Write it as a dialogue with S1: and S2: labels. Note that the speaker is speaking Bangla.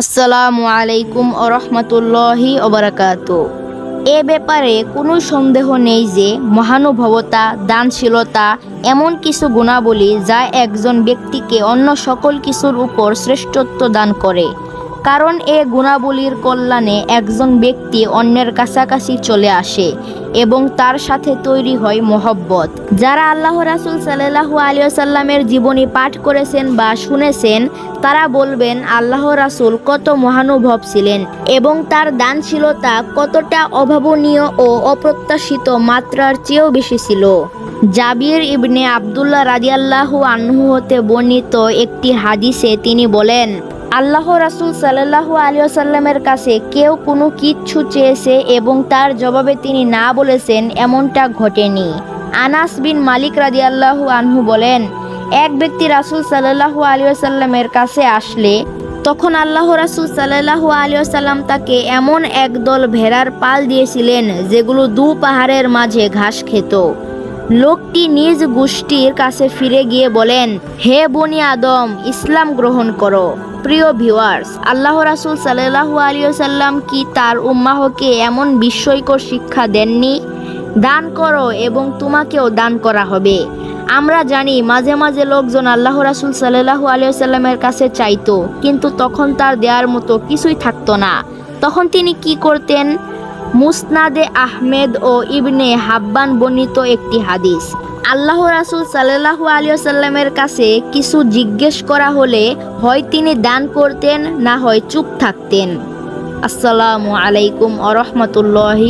S1: আসসালামু আলাইকুম আরহামতুল্লাহি ওবরাকাত এ ব্যাপারে কোনো সন্দেহ নেই যে মহানুভবতা, দানশীলতা এমন কিছু গুণাবলী যা একজন ব্যক্তিকে অন্য সকল কিছুর উপর শ্রেষ্ঠত্ব দান করে। কারণ এ গুণাবলীর কল্যাণে একজন ব্যক্তি অন্যের কাছাকাছি চলে আসে এবং তার সাথে তৈরি হয় মহব্বত। যারা আল্লাহ রাসুল সাল্লাহু আলিয়াল্লামের জীবনী পাঠ করেছেন বা শুনেছেন তারা বলবেন, আল্লাহ রাসুল কত মহানুভব ছিলেন এবং তার দানশীলতা কতটা অভাবনীয় ও অপ্রত্যাশিত মাত্রার চেয়েও বেশি ছিল। জাবির ইবনে আবদুল্লাহ রাদিয়াল্লাহু আনহু হতে বর্ণিত একটি হাদিসে তিনি বলেন, আল্লাহ রাসুল সাল্লাহু আলিয়াল্লামের কাছে কেউ কোনো কিচ্ছু চেয়েছে এবং তার জবাবে তিনি না বলেছেন এমনটা ঘটেনি। আনাস বিন মালিক রাদিয়াল্লাহু আনহু বলেন এক ব্যক্তি রাসুল সাল্লাহু আলিয়াল্লামের কাছে আসলে, তখন আল্লাহ রাসুল সাল্লাহু আলিয়াল্লাম তাকে এমন একদল ভেড়ার পাল দিয়েছিলেন যেগুলো দু পাহাড়ের মাঝে ঘাস খেত। লোকটি নিজ গোষ্ঠীর কাছে ফিরে গিয়ে বলেন, হে বনি আদম, ইসলাম গ্রহণ করো। প্রিয় ভিউয়ার্স, আল্লাহ রাসুল সাল্লাহু আলিয়াল্লাম কি তার উম্মাহকে এমন বিস্ময়কর শিক্ষা দেননি? দান করো এবং তোমাকেও দান করা হবে। আমরা জানি মাঝে মাঝে লোকজন আল্লাহ রাসুল সাল্লাহু আলিয়াল্লামের কাছে চাইতো, কিন্তু তখন তার দেওয়ার মতো কিছুই থাকতো না। তখন তিনি কি করতেন? মুসনাদে আহমেদ ও ইবনে হাব্বান বর্ণিত একটি হাদিস। আল্লাহ রাসুল সাল্লাহু আলিয়াল্লামের কাছে কিছু জিজ্ঞেস করা হলে হয় তিনি দান করতেন, না হয় চুপ থাকতেন। আসসালামু আলাইকুম আ রহমতুল্লাহি